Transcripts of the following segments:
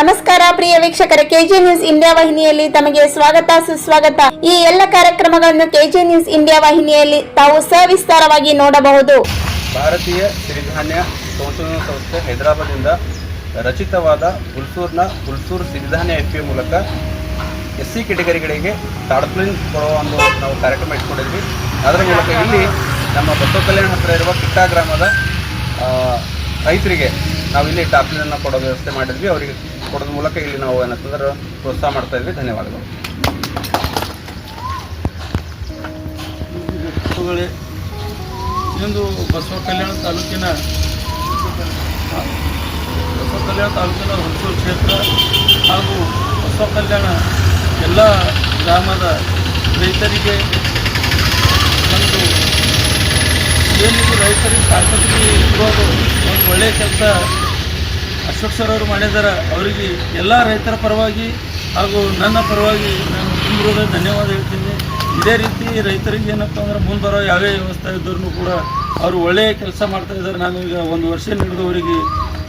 ನಮಸ್ಕಾರ ಪ್ರಿಯ ವೀಕ್ಷಕರ KG news India ವಾಹಿನಿಯಲ್ಲಿ ತಮಗೆ ಸ್ವಾಗತ, ಸುಸ್ವಾಗತ. ಈ ಎಲ್ಲ ಕಾರ್ಯಕ್ರಮಗಳನ್ನು ಕೆಜಿ ನ್ಯೂಸ್ ಇಂಡಿಯಾ ವಾಹಿನಿಯಲ್ಲಿ ತಾವು ಸವಿಸ್ತಾರವಾಗಿ ನೋಡಬಹುದು. ಭಾರತೀಯ ಸಿರಿಧಾನ್ಯ ಸಂಶೋಧನಾ ಸಂಸ್ಥೆ ಹೈದರಾಬಾದಿಂದ ರಚಿತವಾದ ಹುಲ್ಸೂರ್ನ ಹುಲ್ಸೂರು ಸಿರಿಧಾನ್ಯ ಎಫ್ ಮೂಲಕ ಎಸ್ ಸಿ ಕೆಟಗರಿಗಳಿಗೆ ಟಾಡ್ಪ್ಲಿನ್ ಕೊಡುವ ಒಂದು ನಾವು ಕಾರ್ಯಕ್ರಮ ಇಟ್ಕೊಂಡಿದ್ವಿ. ಅದರ ಮೂಲಕ ಇಲ್ಲಿ ನಮ್ಮ ಬಸವ ಕಲ್ಯಾಣ ಹತ್ತಿರ ಇರುವ ಕಿಟ್ಟ ಗ್ರಾಮದ ರೈತರಿಗೆ ನಾವು ಇಲ್ಲಿ ಟಾಪ್ಲಿನನ್ನು ಕೊಡೋ ವ್ಯವಸ್ಥೆ ಮಾಡಿದ್ವಿ. ಅವರಿಗೆ ಕೊಡೋದ್ರ ಮೂಲಕ ಇಲ್ಲಿ ನಾವು ಏನಂತಂದ್ರೆ ಪ್ರೋತ್ಸಾಹ ಮಾಡ್ತಾ ಇದ್ವಿ. ಧನ್ಯವಾದಗಳು. ಇಂದು ಬಸವ ಕಲ್ಯಾಣ ತಾಲೂಕಿನ ಬಸವ ಕಲ್ಯಾಣ ತಾಲೂಕಿನ ಹುಣಸೂರು ಕ್ಷೇತ್ರ ಹಾಗೂ ಬಸವ ಕಲ್ಯಾಣ ಎಲ್ಲ ಗ್ರಾಮದ ರೈತರಿಗೆ ಒಂದು ಏನಿದು ರೈತರಿಗೆ ಸಾಕಷ್ಟು ಇರೋದು, ಒಂದು ಒಳ್ಳೆಯ ಕೆಲಸ ಅಶೋಕ್ ಸರ್ ಮಾಡಿದ್ದಾರೆ ಅವರಿಗೆ ಎಲ್ಲ ರೈತರ ಪರವಾಗಿ ಹಾಗೂ ನನ್ನ ಪರವಾಗಿ ನಾನು ತುಂಬ ಧನ್ಯವಾದ ಹೇಳ್ತೀನಿ. ಇದೇ ರೀತಿ ರೈತರಿಗೆ ಏನಪ್ಪ ಅಂದ್ರೆ ಬರೋ ಯಾವ್ಯಾವ ವ್ಯವಸ್ಥೆ ಇದ್ದರೂ ಕೂಡ ಅವರು ಒಳ್ಳೆಯ ಕೆಲಸ ಮಾಡ್ತಾ ಇದ್ದಾರೆ. ನಾನು ಈಗ ಒಂದು ವರ್ಷ ನಡೆದವರಿಗೆ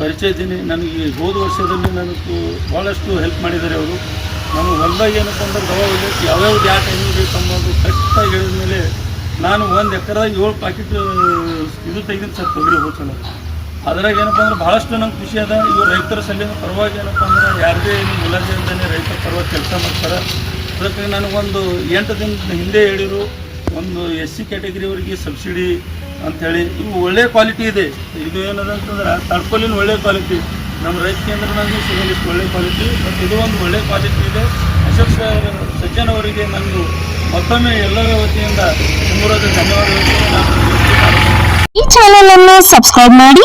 ಪರಿಚಯ ಇದ್ದೀನಿ. ನನಗೆ ಹೋದ ವರ್ಷದಲ್ಲಿ ನನಗೆ ಭಾಳಷ್ಟು ಹೆಲ್ಪ್ ಮಾಡಿದ್ದಾರೆ ಅವರು. ನಾನು ಹೊಲದಾಗ ಏನಪ್ಪ ಅಂದ್ರೆ ದವಾ ಹೋಗಿ ಯಾವ್ಯಾವ್ದು ಯಾವ ಟೈಮಿಗೆ ಬೇಕು ಅನ್ನೋದು ಕರೆಕ್ಟಾಗಿ ಹೇಳಿದ ಮೇಲೆ ನಾನು ಒಂದು ಎಕರೆದಾಗ ಏಳು ಪ್ಯಾಕೆಟ್ ಇದು ತೆಗೆದಿನಿ ಸರ್ ತೊಗರಿ ಹೋಗ್ಸಲ್ಲ ಅದ್ರಾಗ ಏನಪ್ಪ ಅಂದ್ರೆ ಭಾಳಷ್ಟು ನಂಗೆ ಖುಷಿ ಅದ. ಇವು ರೈತರ ಸಲುವಾಗಿ ಪರವಾಗಿ ಏನಪ್ಪ ಅಂದ್ರೆ ಯಾರದೇ ಏನು ಮುಲಾಜಿ ಇಲ್ದೇ ರೈತರ ಪರವಾಗಿ ಕೆಲಸ ಮಾಡ್ತಾರೆ. ಅದಕ್ಕೆ ನನಗೊಂದು ಎಂಟು ದಿನದ ಹಿಂದೆ ಹೇಳಿರು, ಒಂದು ಎಸ್ ಸಿ ಕ್ಯಾಟಗರಿಯವರಿಗೆ ಸಬ್ಸಿಡಿ ಅಂಥೇಳಿ. ಇವು ಒಳ್ಳೆಯ ಕ್ವಾಲಿಟಿ ಇದೆ. ಇದು ಏನದ ಅಂತಂದ್ರೆ ತಡ್ಕೊಲಿನ ಒಳ್ಳೆಯ ಕ್ವಾಲಿಟಿ. ನಮ್ಮ ರೈತ ಕೇಂದ್ರನಾಗೂ ಸಿಗಲಿಕ್ಕೆ ಒಳ್ಳೆ ಕ್ವಾಲಿಟಿ. ಬಟ್ ಇದು ಒಂದು ಒಳ್ಳೆ ಕ್ವಾಲಿಟಿ ಇದೆ. ಅಶೋಕ್ ಸರ್ ಸಜ್ಜನ್ ಅವರಿಗೆ ನಾನು ಮತ್ತೊಮ್ಮೆ ಎಲ್ಲರ ವತಿಯಿಂದ ಧನ್ಯವಾದಗಳು. ಈ ಚಾನೆಲ್ ಅನ್ನು ಸಬ್ಸ್ಕ್ರೈಬ್ ಮಾಡಿ.